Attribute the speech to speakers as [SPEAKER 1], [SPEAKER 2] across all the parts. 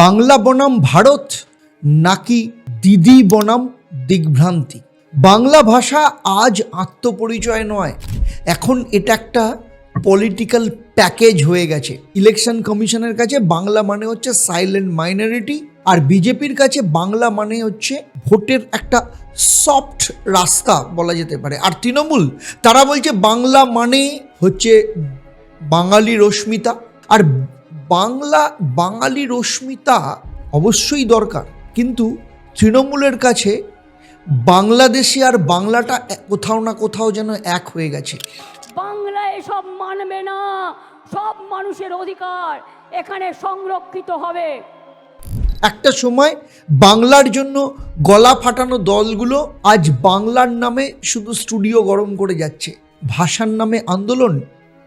[SPEAKER 1] বাংলা বনাম ভারত নাকি দিদি বনাম দিগ্ভ্রান্তি? বাংলা ভাষা আজ আত্মপরিচয় নয়, এখন এটা একটা পলিটিক্যাল প্যাকেজ হয়ে গেছে। ইলেকশন কমিশনের কাছে বাংলা মানে হচ্ছে সাইলেন্ট মাইনরিটি আর বিজেপির কাছে বাংলা মানে হচ্ছে ভোটের একটা সফট রাস্তা বলা যেতে পারে। আর তৃণমূল, তারা বলছে বাংলা মানে হচ্ছে বাঙালি রশ্মিতা। আর বাংলা বাঙালি রশ্মিতা অবশ্যই দরকার। কিন্তু তৃণমূলের কাছে বাংলাদেশি আর বাংলাটা কোথাও না কোথাও যেন এক হয়ে গেছে।
[SPEAKER 2] বাংলা এসব মানবে না। সব মানুষের অধিকার এখানে সংরক্ষিত হবে।
[SPEAKER 1] একটা সময় বাংলার জন্য গলা ফাটানো দলগুলো আজ বাংলার নামে শুধু স্টুডিও গরম করে যাচ্ছে। ভাষার নামে আন্দোলন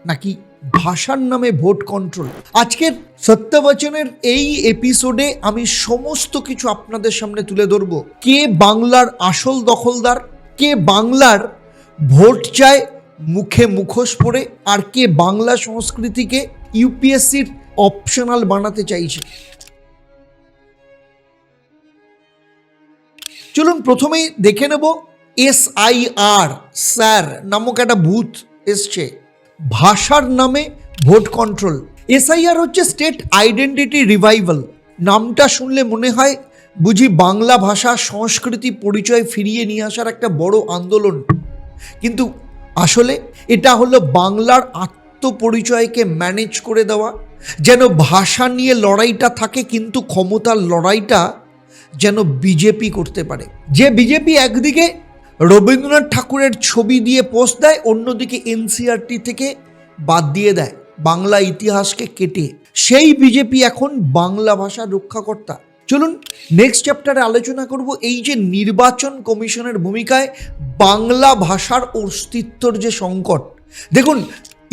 [SPEAKER 1] নাকি ভাষার নামে ভোট কন্ট্রোল আজকের সত্যবচনের এই এপিসোডে আমি সমস্ত কিছু আপনাদের সামনে তুলে ধরবো। কে বাংলার আসল দখলদার, কে বাংলার ভোট চায় মুখে মুখোশ পরে, আর কে বাংলা সংস্কৃতিকে ইউপিএসসির অপশনাল বানাতে চাইছে। চলুন প্রথমেই দেখে নেব এস আই আর, স্যার, নামক একটা ভূত এসছে। ভাষার নামে ভোট কন্ট্রোল এসআইআর হচ্ছে স্টেট আইডেন্টিটি রিভাইভাল নামটা শুনলে মনে হয় বুঝি বাংলা ভাষা সংস্কৃতি পরিচয় ফিরিয়ে নিয়ে আসার একটা বড় আন্দোলন। কিন্তু আসলে এটা হলো বাংলার আত্মপরিচয়কে ম্যানেজ করে দেওয়া। যেন ভাষা নিয়ে লড়াইটা থাকে কিন্তু ক্ষমতার লড়াইটা যেন বিজেপি করতে পারে। যে বিজেপি একদিকে রবীন্দ্রনাথ ঠাকুরের ছবি দিয়ে পোস্ট দেয়, অন্যদিকে এনসিআরটি থেকে বাদ দিয়ে দেয় বাংলা ইতিহাসকে কেটে। সেই বিজেপি এখন বাংলা ভাষা রক্ষাকর্তা। চলুন নেক্সট চ্যাপ্টারে আলোচনা করব এই যে নির্বাচন কমিশনের ভূমিকায় বাংলা ভাষার অস্তিত্বর যে সংকট। দেখুন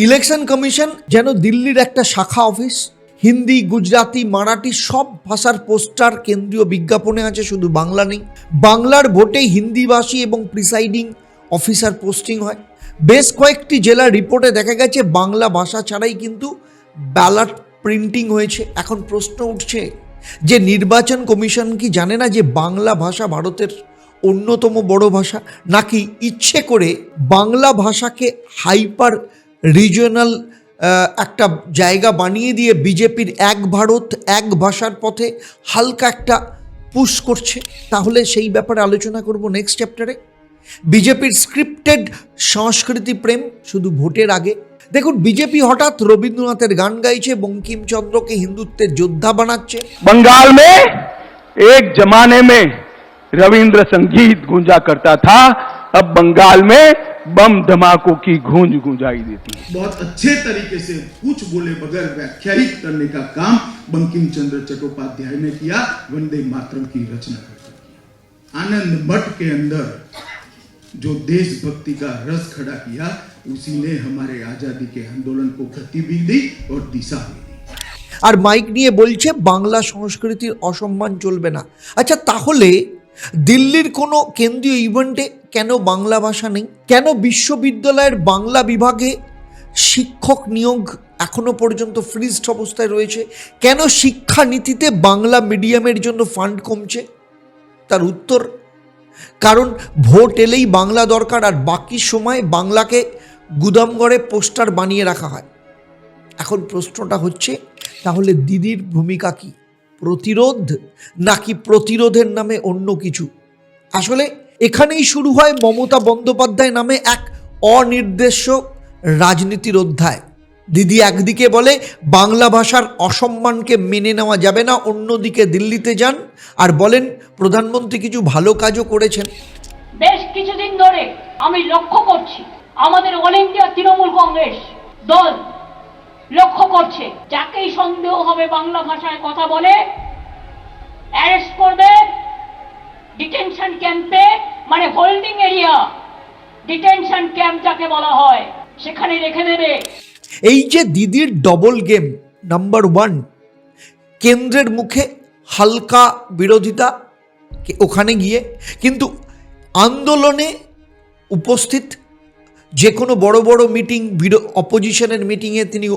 [SPEAKER 1] ইলেকশন কমিশন যেন দিল্লির একটা শাখা অফিস হিন্দি গুজরাটি মারাঠি সব ভাষার পোস্টার কেন্দ্রীয় বিজ্ঞাপনে আছে, শুধু বাংলা নেই। বাংলার ভোটে হিন্দিভাষী এবং প্রিসাইডিং অফিসার পোস্টিং হয়। বেশ কয়েকটি জেলার রিপোর্টে দেখা গেছে, বাংলা ভাষা ছাড়াই কিন্তু ব্যালট প্রিন্টিং হয়েছে। এখন প্রশ্ন উঠছে যে নির্বাচন কমিশন কি জানে না যে বাংলা ভাষা ভারতের অন্যতম বড় ভাষা? নাকি ইচ্ছে করে বাংলা ভাষাকে হাইপার রিজিওনাল একটা জায়গা বানিয়ে দিয়ে বিজেপির এক ভারত এক ভাষার পথে হালকা একটা পুশ করছে তাহলে সেই ব্যাপারে আলোচনা করব নেক্সট চ্যাপ্টারে বিজেপির স্ক্রিপ্টেড সংস্কৃতি প্রেম শুধু ভোটের আগে দেখুন বিজেপি হঠাৎ রবীন্দ্রনাথের গান গাইছে বঙ্কিমচন্দ্রকে হিন্দুত্বের যোদ্ধা বানাচ্ছে
[SPEAKER 3] बंगाल में एक जमाने में रविंद्र संगीत गूंजा करता था अब बंगाल में बम धमाकों की गूंज गूंजाई देती है
[SPEAKER 4] बहुत अच्छे तरीके से कुछ बोले बगैर व्याख्यायित करने का काम बंकिम चंद्र चट्टोपाध्याय ने किया वंदे मातरम की रचना करके किया आनंद मठ के अंदर जो देशभक्ति का रस खड़ा किया उसी ने हमारे आजादी के आंदोलन को गति भी दी और दिशा भी दी
[SPEAKER 1] আর মাইক নিয়ে বলছে বাংলা সংস্কৃতির অসম্মান চলবে না আচ্ছা তাহলে দিল্লির কোনো কেন্দ্রীয় ইভেন্টে কেন বাংলা ভাষা নেই? কেন বিশ্ববিদ্যালয়ের বাংলা বিভাগে শিক্ষক নিয়োগ এখনও পর্যন্ত ফ্রিজড অবস্থায় রয়েছে? কেন শিক্ষানীতিতে বাংলা মিডিয়ামের জন্য ফান্ড কমছে? তার উত্তর, কারণ ভোট এলেই বাংলা দরকার আর বাকি সময় বাংলাকে গুদামঘরে পোস্টার বানিয়ে রাখা হয়। এখন প্রশ্নটা হচ্ছে, তাহলে দিদির ভূমিকা কি? প্রতিরোধ নাকি প্রতিরোধের নামে অন্য কিছু? আসলে এখানেই শুরু হয় মমতা বন্দ্যোপাধ্যায় নামে এক অনির্দেশ্য রাজনীতির অধ্যায়। দিদি একদিকে বলে, বাংলা ভাষার অসম্মানকে মেনে নেওয়া যাবে না, অন্যদিকে দিল্লিতে যান আর বলেন, প্রধানমন্ত্রী কিছু ভালো কাজও করেছেন।
[SPEAKER 2] বেশ কিছুদিন ধরে আমি লক্ষ্য করছি, আমাদের অল ইন্ডিয়া তৃণমূল কংগ্রেস দল লক্ষ্য করছে, যাকেই সন্দেহ হবে বাংলা ভাষায় কথা বলে, অ্যারেস্ট করবে, ডিটেনশন ক্যাম্পে মানে হোল্ডিং এরিয়া ডিটেনশন ক্যাম্প যাকে বলা হয়, সেখানে রেখে দেবে।
[SPEAKER 1] এই যে দিদির ডবল গেম নাম্বার ওয়ান কেন্দ্রের মুখে হালকা বিরোধিতা ওখানে গিয়ে, কিন্তু আন্দোলনে উপস্থিত যে কোনো বড় বড় মিটিং অপোজিশনের মিটিংয়ে তিনি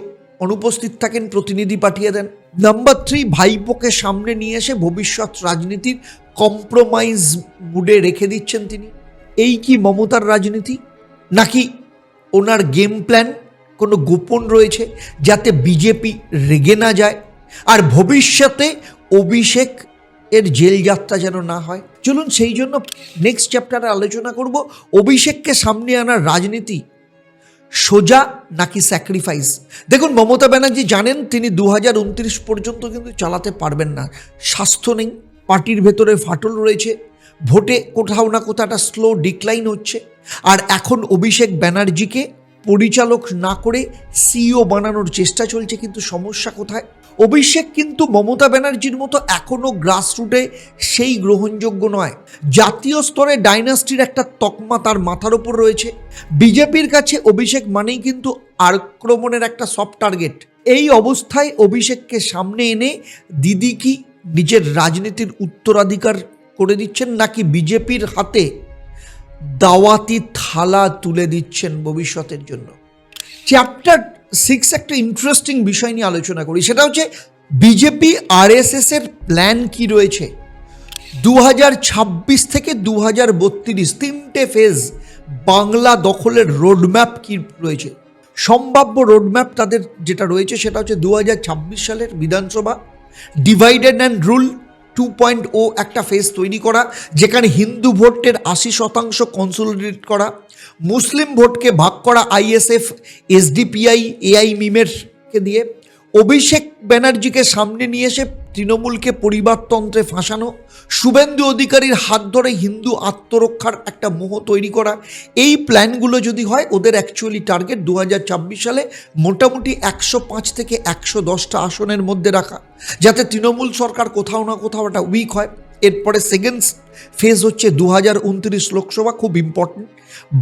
[SPEAKER 1] অনুপস্থিত থাকেন, প্রতিনিধি পাঠিয়ে দেন। নাম্বার থ্রি ভাইপোকে সামনে নিয়ে এসে ভবিষ্যৎ রাজনীতির কম্প্রোমাইজ মুডে রেখে দিচ্ছেন তিনি। এই কি মমতার রাজনীতি? নাকি ওনার গেম প্ল্যান কোনো গোপন রয়েছে যাতে বিজেপি রেগে না যায়? আর ভবিষ্যতে অভিষেক এর জেল যাত্রা যেন না হয়? চলুন সেই জন্য নেক্সট চ্যাপ্টারে আলোচনা করব। অভিষেককে সামনে আনার রাজনীতি সোজা নাকি স্যাক্রিফাইস দেখুন, মমতা ব্যানার্জি জানেন তিনি দু হাজার উনত্রিশ পর্যন্ত কিন্তু চালাতে পারবেন না। স্বাস্থ্য নেই, পার্টির ভেতরে ফাটল রয়েছে, ভোটে কোথাও না কোথাও একটা স্লো ডিক্লাইন হচ্ছে। আর এখন অভিষেক ব্যানার্জিকে পরিচালক না করে সিইও বানানোর চেষ্টা চলছে, কিন্তু সমস্যা কোথায়? অভিষেক কিন্তু মমতা ব্যানার্জির মতো এখনও গ্রাসরুটে সেই গ্রহণযোগ্য নয়। জাতীয় স্তরে ডাইনাস্টির একটা তকমা তার মাথার ওপর রয়েছে। বিজেপির কাছে অভিষেক মানেই কিন্তু আক্রমণের একটা সফট টার্গেট এই অবস্থায় অভিষেককে সামনে এনে দিদি কি নিজের রাজনীতির উত্তরাধিকার করে দিচ্ছেন নাকি বিজেপির হাতে দাওয়াতি থালা তুলে দিচ্ছেন ভবিষ্যতের জন্য। চ্যাপ্টার সিক্স একটা ইন্টারেস্টিং বিষয় নিয়ে আলোচনা করি। সেটা হচ্ছে বিজেপি আরএসএস এর প্ল্যান কি রয়েছে? দু ছাব্বিশ থেকে দু হাজার বত্রিশ তিনটে ফেজ বাংলা দখলের রোডম্যাপ কি রয়েছে? সম্ভাব্য রোডম্যাপ তাদের যেটা রয়েছে সেটা হচ্ছে দু হাজার ছাব্বিশ সালের বিধানসভা divided and rule two point ও একটা ফেজ তৈরি করা, যেখানে হিন্দু ভোটের আশি শতাংশ কনসোলিডেট করা, মুসলিম ভোটকে ভাগ করা আইএসএফ এসডিপিআই এআই মিমেরকে দিয়ে, অভিষেক ব্যানার্জিকে সামনে নিয়ে এসে তৃণমূলকে পরিবারতন্ত্রে ফাঁসানো, শুভেন্দু অধিকারীর হাত ধরে হিন্দু আত্মরক্ষার একটা মোহ তৈরি করা, এই প্ল্যানগুলো যদি হয়, ওদের অ্যাকচুয়ালি টার্গেট দু হাজার ছাব্বিশ সালে মোটামুটি একশো পাঁচ থেকে একশো দশটা আসনের মধ্যে রাখা, যাতে তৃণমূল সরকার কোথাও না কোথাও একটা উইক হয়। এরপরে সেকেন্ড ফেজ হচ্ছে দু হাজার উনত্রিশ লোকসভা, খুব ইম্পর্টেন্ট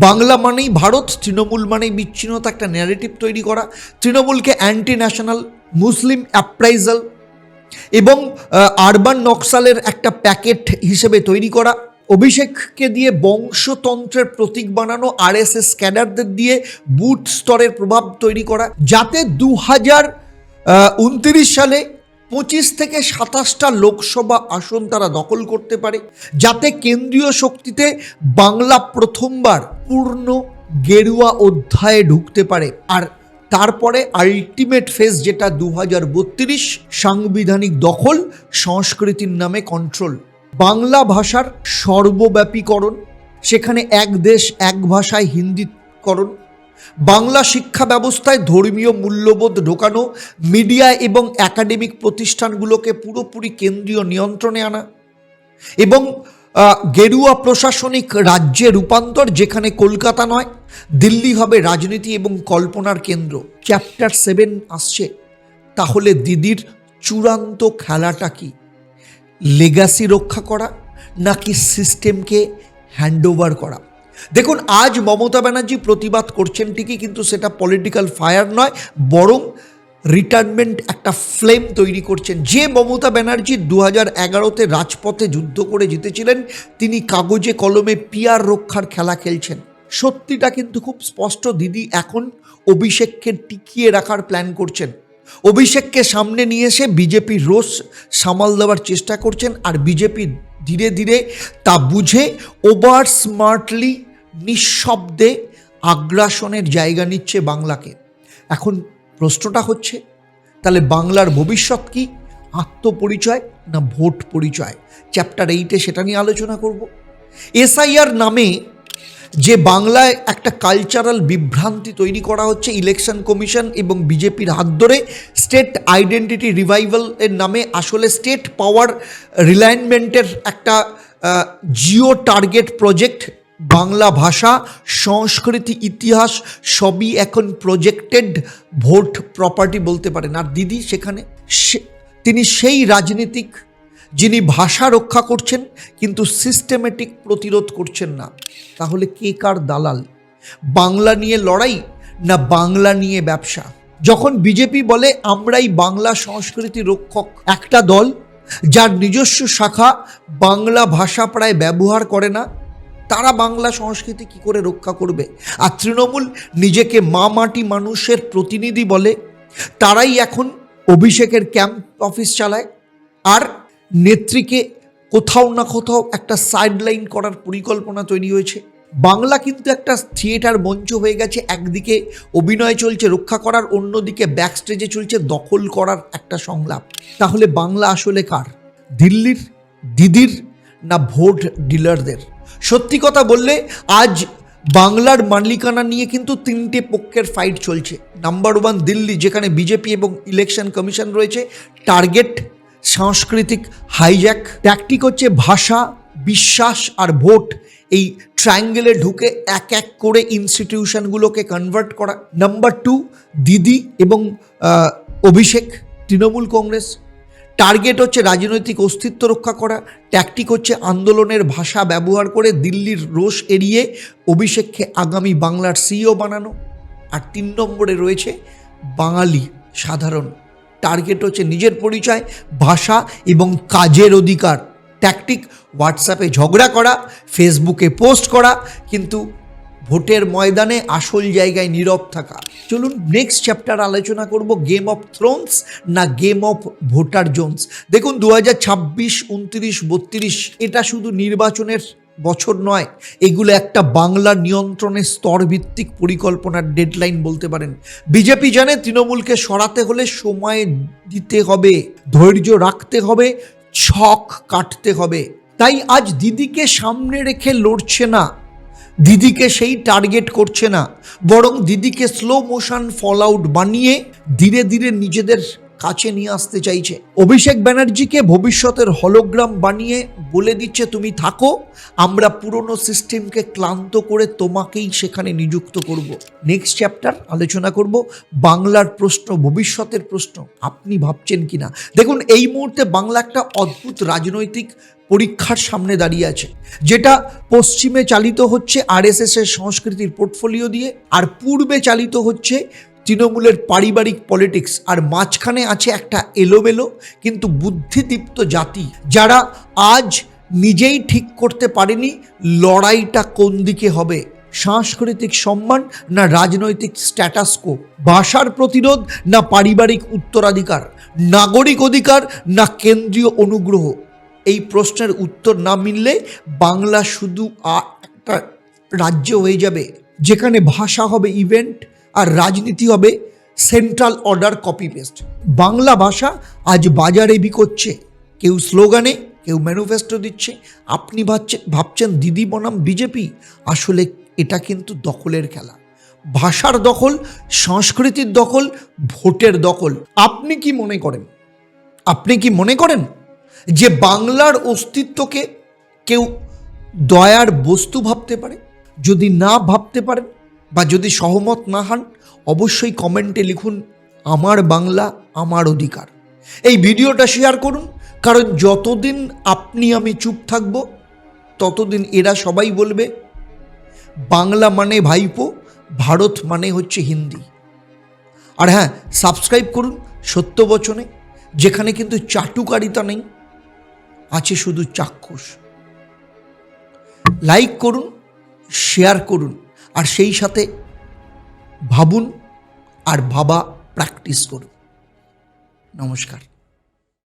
[SPEAKER 1] বাংলা মানেই ভারত, তৃণমূল মানেই বিচ্ছিন্নতা, একটা ন্যারেটিভ তৈরি করা, তৃণমূলকে অ্যান্টি ন্যাশনাল মুসলিম অ্যাপ্রাইজাল এবং আরবান নকশালের একটা প্যাকেট হিসেবে তৈরি করা। অভিষেককে দিয়ে বংশতন্ত্রের প্রতীক বানানো, আরএসএস ক্যাডারদের দিয়ে বুথ স্তরের প্রভাব তৈরি করা, যাতে দু হাজার উনত্রিশ সালে পঁচিশ থেকে সাতাশটা লোকসভা আসন তারা দখল করতে পারে, যাতে কেন্দ্রীয় শক্তিতে বাংলা প্রথমবার পূর্ণ গেরুয়া অধ্যায়ে ঢুকতে পারে। আর তারপরে আলটিমেট ফেজ যেটা দু হাজার বত্রিশ, সাংবিধানিক দখল, সংস্কৃতির নামে কন্ট্রোল বাংলা ভাষার সর্বব্যাপীকরণ, সেখানে এক দেশ, এক ভাষায় হিন্দিকরণ। বাংলা শিক্ষা ব্যবস্থায় ধর্মীয় মূল্যবোধ ঢোকানো মিডিয়া এবং একাডেমিক প্রতিষ্ঠানগুলোকে পুরোপুরি কেন্দ্রীয় নিয়ন্ত্রণে আনা। এবং গেরুয়া প্রশাসনিক রাজ্যে রূপান্তর, যেখানে কলকাতা নয়, দিল্লি হবে রাজনীতি এবং কল্পনার কেন্দ্র। চ্যাপ্টার সেভেন আসছে। তাহলে দিদির চূড়ান্ত খেলাটা কি? লেগাসি রক্ষা করা নাকি সিস্টেমকে হ্যান্ডওভার করা? দেখুন, আজ মমতা ব্যানার্জি প্রতিবাদ করছেন ঠিকই, কিন্তু সেটা পলিটিক্যাল ফায়ার নয়, বরং রিটায়ারমেন্ট একটা ফ্লেম তৈরি করছেন। যে মমতা ব্যানার্জি দু হাজার এগারোতে রাজপথে যুদ্ধ করে জিতেছিলেন, তিনি কাগজে কলমে পিয়ার রক্ষার খেলা খেলছেন। সত্যিটা কিন্তু খুব স্পষ্ট, দিদি এখন অভিষেককে টিকিয়ে রাখার প্ল্যান করছেন। অভিষেককে সামনে নিয়ে এসে বিজেপি রোষ সামাল দেওয়ার চেষ্টা করছেন, আর বিজেপি ধীরে ধীরে তা বুঝে ওভার স্মার্টলি, নিঃশব্দে আগ্রাসনের জায়গা নিচ্ছে বাংলাকে। এখন প্রশ্নটা হচ্ছে, তাহলে বাংলার ভবিষ্যৎ কি? আত্মপরিচয় না ভোট পরিচয়? চ্যাপ্টার এইটে সেটা নিয়ে আলোচনা করব। এসআইআর নামে যে বাংলায় একটা কালচারাল বিভ্রান্তি তৈরি করা হচ্ছে ইলেকশন কমিশন এবং বিজেপির হাত ধরে স্টেট আইডেন্টিটি রিভাইভাল এর নামে আসলে স্টেট পাওয়ার রিলাইনমেন্টের একটা জিও টার্গেট প্রজেক্ট বাংলা ভাষা, সংস্কৃতি, ইতিহাস সবই এখন প্রজেক্টেড ভোট প্রপার্টি বলতে পারেন। আর দিদি সেখানে তিনি সেই রাজনীতিক যিনি ভাষা রক্ষা করছেন, কিন্তু সিস্টেমেটিক প্রতিরোধ করছেন না। তাহলে কে কার দালাল? বাংলা নিয়ে লড়াই না বাংলা নিয়ে ব্যবসা? যখন বিজেপি বলে, আমরাই বাংলা সংস্কৃতি রক্ষক। একটা দল যার নিজস্ব শাখা বাংলা ভাষা প্রায় ব্যবহার করে না তারা বাংলা সংস্কৃতি কি করে রক্ষা করবে? আর তৃণমূল নিজেকে মা মাটি মানুষের প্রতিনিধি বলে, তারাই এখন অভিষেকের ক্যাম্প অফিস চালায়, আর নেত্রীকে কোথাও না কোথাও একটা সাইডলাইন করার পরিকল্পনা তৈরি হয়েছে। বাংলা কিন্তু একটা থিয়েটার মঞ্চ হয়ে গেছে, একদিকে অভিনয় চলছে রক্ষা করার, অন্যদিকে ব্যাক স্টেজে চলছে দখল করার একটা সংলাপ। তাহলে বাংলা আসলে কার? দিল্লির দিদির না ভোট ডিলারদের? সত্যি কথা বললে, আজ বাংলার মালিকানা নিয়ে কিন্তু তিনটে পক্ষের ফাইট চলছে। নাম্বার ওয়ান দিল্লি, যেখানে বিজেপি এবং ইলেকশন কমিশন রয়েছে টার্গেট সাংস্কৃতিক হাইজ্যাক ট্যাকটিক হচ্ছে ভাষা, বিশ্বাস আর ভোট। এই ট্রায়াঙ্গেলে ঢুকে এক এক করে ইনস্টিটিউশনগুলোকে কনভার্ট করা। নাম্বার টু দিদি এবং অভিষেক, তৃণমূল কংগ্রেস। টার্গেট হচ্ছে রাজনৈতিক অস্তিত্ব রক্ষা করা ট্যাকটিক হচ্ছে আন্দোলনের ভাষা ব্যবহার করে দিল্লির রোষ এড়িয়ে অভিষেককে আগামী বাংলার সিইও বানানো। আর তিন নম্বরে রয়েছে বাঙালি সাধারণ। টার্গেট হচ্ছে নিজের পরিচয়, ভাষা এবং কাজের অধিকার। ট্যাকটিক হোয়াটসঅ্যাপে ঝগড়া করা ফেসবুকে পোস্ট করা, কিন্তু ভোটের ময়দানে আসল জায়গায় নীরব থাকা। চলুন নেক্সট চ্যাপ্টার আলোচনা করব গেম অফ থ্রোনস না গেম অফ ভোটার জোনস দেখুন দু হাজার ছাব্বিশ, উনত্রিশ, বত্রিশ, এটা শুধু নির্বাচনের বছর নয়, এগুলো একটা বাংলা নিয়ন্ত্রণের স্তরভিত্তিক পরিকল্পনার ডেডলাইন বলতে পারেন। বিজেপি জানে তৃণমূলকে সরাতে হলে সময় দিতে হবে, ধৈর্য রাখতে হবে, ছক কাটতে হবে। তাই আজ দিদিকে সামনে রেখে লড়ছে না দিদিকে সেই টার্গেট করছে না। বরং দিদিকে স্লো মোশন ফল আউট বানিয়ে ধীরে ধীরে নিজেদের কাছে নিয়ে আসতে চাইছে। অভিষেক ব্যানার্জিকে ভবিষ্যতের হলোগ্রাম বানিয়ে বলে দিচ্ছে, তুমি থাকো, আমরা পুরনো সিস্টেমকে ক্লান্ত করে তোমাকেই সেখানে নিযুক্ত করব। নেক্সট চ্যাপ্টার আলোচনা করব, বাংলার প্রশ্ন, ভবিষ্যতের প্রশ্ন। আপনি ভাবছেন কিনা? দেখুন, এই মুহূর্তে বাংলা একটা অদ্ভুত রাজনৈতিক পরীক্ষার সামনে দাঁড়িয়ে আছে, যেটা পশ্চিমে চালিত হচ্ছে আরএসএস এর সংস্কৃতির পোর্টফোলিও দিয়ে, আর পূর্বে চালিত হচ্ছে তৃণমূলের পারিবারিক পলিটিক্স আর মাঝখানে আছে একটা এলোমেলো, কিন্তু বুদ্ধিদীপ্ত জাতি, যারা আজ নিজেই ঠিক করতে পারেনি লড়াইটা কোন দিকে হবে, সাংস্কৃতিক সম্মান না রাজনৈতিক স্ট্যাটাসকো ভাষার প্রতিরোধ না পারিবারিক উত্তরাধিকার, নাগরিক অধিকার না কেন্দ্রীয় অনুগ্রহ। এই প্রশ্নের উত্তর না মিললে বাংলা শুধু একটা রাজ্য হয়ে যাবে, যেখানে ভাষা হবে ইভেন্ট আর রাজনীতি হবে central order copy paste Bangla ভাষা আজ বাজারে বিকোচ্ছে, কেউ স্লোগানে, কেউ ম্যানিফেস্টো দিচ্ছে। আপনি ভাবছেন ভাবছেন দিদি বনাম বিজেপি? আসলে এটা কিন্তু দখলের খেলা। ভাষার দখল, সংস্কৃতির দখল, ভোটের দখল। আপনি কি মনে করেন? আপনি কি মনে করেন? যে বাংলার অস্তিত্বকে কেউ দয়ার বস্তু ভাবতে পারে, যদি না ভাবতে পারেন বা যদি সহমত না হন, অবশ্যই কমেন্টে লিখুন, আমার বাংলা আমার অধিকার। এই ভিডিওটা শেয়ার করুন, কারণ যতদিন আপনি আমি চুপ থাকব, ততদিন এরা সবাই বলবে, বাংলা মানে ভাইপো, ভারত মানে হচ্ছে হিন্দি। আর হ্যাঁ সাবস্ক্রাইব করুন সত্য বচনে, যেখানে কিন্তু চাটুকারিতা নেই। আছে শুধু চাক্ষুষ। লাইক করুন শেয়ার করুন, আর সেই সাথে ভাবুন আর ভাবা প্র্যাকটিস করুন। নমস্কার।